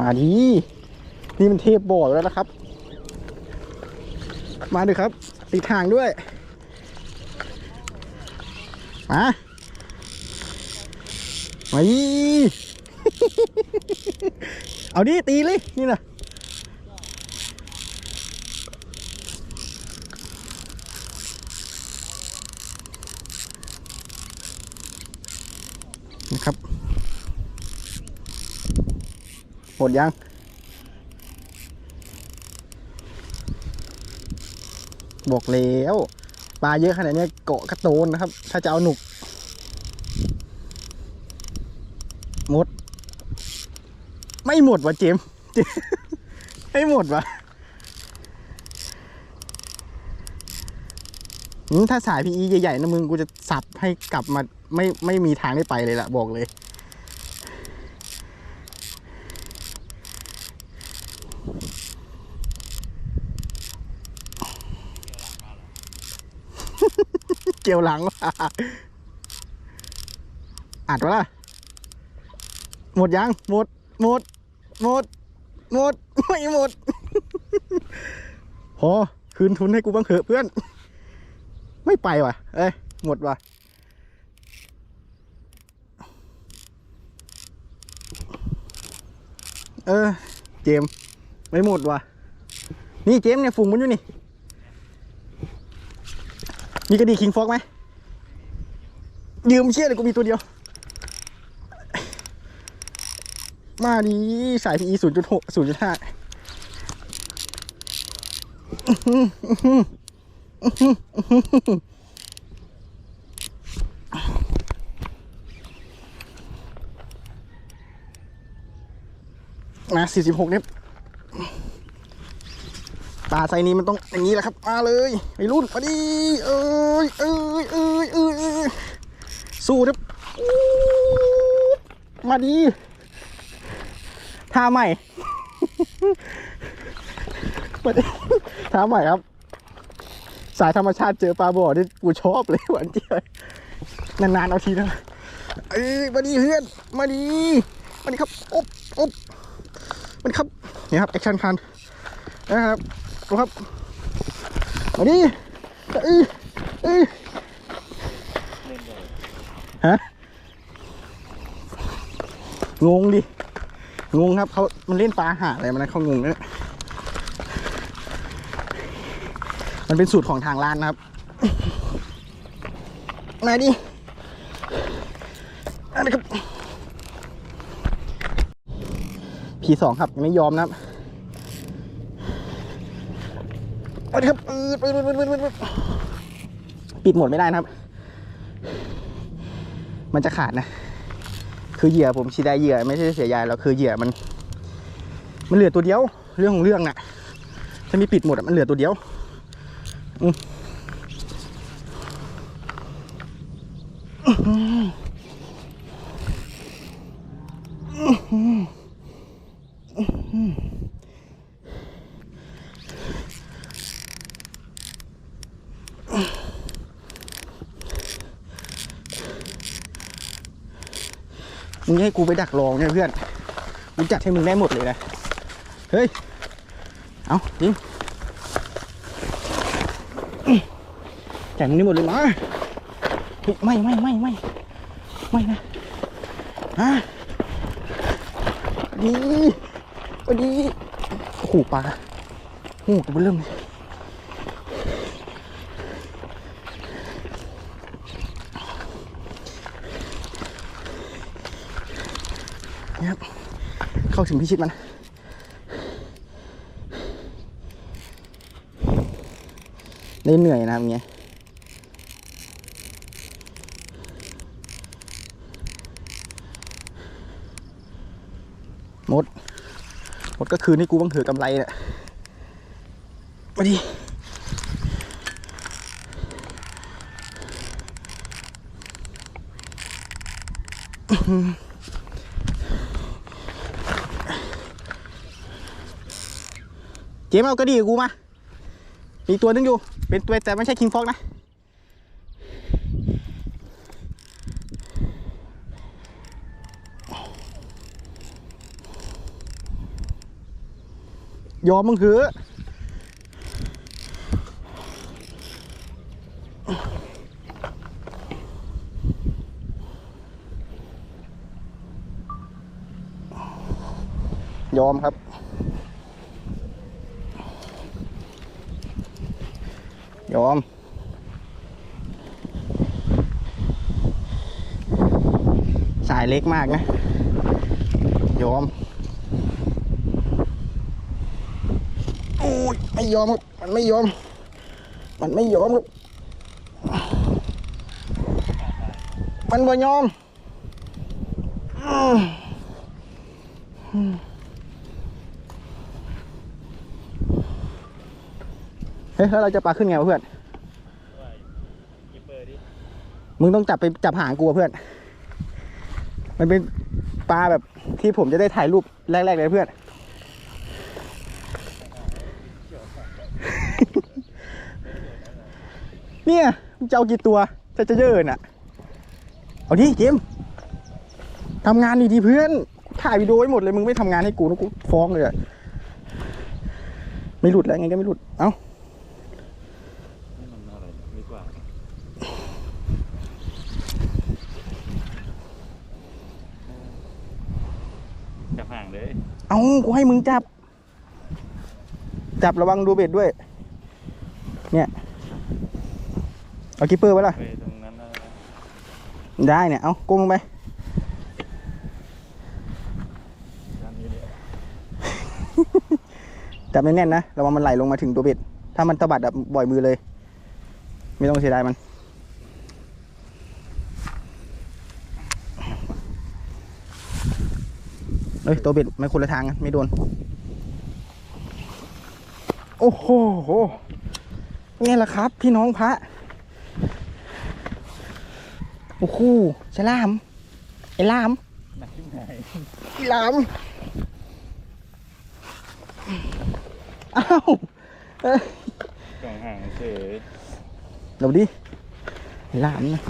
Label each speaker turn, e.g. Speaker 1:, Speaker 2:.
Speaker 1: มาดีนี่มันเทพบ่อแล้วนะครับ มาเลยครับติดทางด้วย มา มาดีเอาดิตีเลย นี่นะนะครับ หมดยัง บอกแล้วปลาเยอะขนาดนี้เกาะกระโตนนะครับ ถ้าจะเอาหนุกหมด ไม่หมดวะเจมส์ไม่หมดวะถ้าสายพีอีใหญ่ๆนะมึงกูจะสับให้กลับมาไม่ไม่มีทางได้ไปเลยล่ะบอกเลย เกี่ยวหลังว่ะอัดวะล่ะ หมดยัง หมด หมด หมด หมด ไม่หมด พอ คืนทุนให้กูบ้างเถอะเพื่อน ไม่ไปว่ะ เอ้ย หมดว่ะเออ เจม ไม่หมดว่ะ นี่เจมเนี่ย ฝุ่งมันอยู่นี่ มีกระดีคิงฟอกไหมยืมเชี่ยเลยกูมีตัวเดียว มาดีสาย PE ศูนย์จุดหกศูนย์จุดห้ามาสี่สิบหกเนี่ย ปลาไซนี้มันต้องอย่างนี้แหละครับมาเลยไปรุ่นมาดีเอ้ยเอ้ยเอ้ยเอ้ยเอ้ยสู้ครับมาดีท่าใหม่เปิท่าใหม่ครับ สายธรรมชาติเจอปลาบ่อที่กูชอบเลยหวานเจี๊ยบนานๆเอาทีนะเอ้ยมาดีเพื่อนมาดีมาดีครับอบอบมาดีครับเนี่ยครับแอคชั่นคันนะครับ ดูครับมาดีเอ้ยเอ้ยฮะงงดิงงครับเขามันเล่นปลาหาอะไรมันนเขางงนะเนี่ยมันเป็นสูตรของทางร้านนะครับ มาดิอันนี้ครับผีสองครับยังไม่ยอมนะครับ เอาดิครับปืดปืดปืดปืดปิดหมดไม่ได้นะครับ มันจะขาดนะ คือเหยื่อผมชีได้เหยื่อไม่ใช่เสียยายเราคือเหยื่อมัน มันเหลือตัวเดียว เรื่องของเรื่องน่ะ ถ้ามีปิดหมดมันเหลือตัวเดียว อืม มึงให้กูไปดักรองเนี่ยเพื่อนกูจัดให้มึงได้หมดเลยนะ เฮ้ย เอาจริงแต่มึงได้หมดเลยมาเฮ้ยไม่ไม่ไม่ไม่ไม่นะฮะดีดีโอ้โหปลาโอ้โหตัวเริ่มเลย นี่ครับ เข้าถึงพิชิตมันได้เหนื่อยนะครับอย่างเงี้ยหมดหมดก็คืนให้กูบ้างเถอะกำไรเนี่ยมาดิ เจมเอากระดี่กูมา มีตัวนึงอยู่ เป็นตัวแต่ไม่ใช่คิงฟอกนะ ยอมมึงเถอะยอมครับ ยอมสายเล็กมากนะ ยอมโอ้ยไม่ยอมครับมันไม่ยอม มันไม่ยอมครับมันบ่ยอมอืมอืมเฮ้ยแล้วเราจะปลาขึ้นไงวะเพื่อน มึงต้องจับไปจับหางกูอะเพื่อน มันเป็นปลาแบบที่ผมจะได้ถ่ายรูปแรกๆเลยเพื่อน เนี่ยมึงจะเอากี่ตัว จะจะเยอะน่ะ เอาดิเจมทำงานดีๆเพื่อน ถ่ายวิดีโอไว้หมดเลย มึงไม่ทำงานให้กูนะกูฟ้องเลยอะไม่หลุดแล้วไงก็ไม่หลุด เอ้า
Speaker 2: นี่มันอะไรดีกว่าจับห่าง เลย
Speaker 1: เอากูให้มึงจับ จับระวังดูเบ็ดด้วย เนี่ย เอากิปเปอร์ไว้ล่ะ
Speaker 2: ไปตรงนั้นนะ
Speaker 1: ได้เนี่ย เอาก้มลงไป
Speaker 2: ด้านนี้เลย
Speaker 1: จับแน่นๆนะ ระวังมันไหลลงมาถึงตัวเบ็ด ถ้ามันตะบัดอะบ่อยมือเลย ไม่ต้องเสียดายมัน เอ้ยตัวเบ็ดไม่คนละทางกันไม่โดน โอ้โหไงล่ะครับ พี่น้องพระ โอ้โหฉลามไอ้ลาม
Speaker 2: หนักที่ไหน
Speaker 1: ไอ้ลามอ้าวเอ้ย
Speaker 2: กล่องห่างเฉย
Speaker 1: เดี๋ยวดิไอ้ลามนะ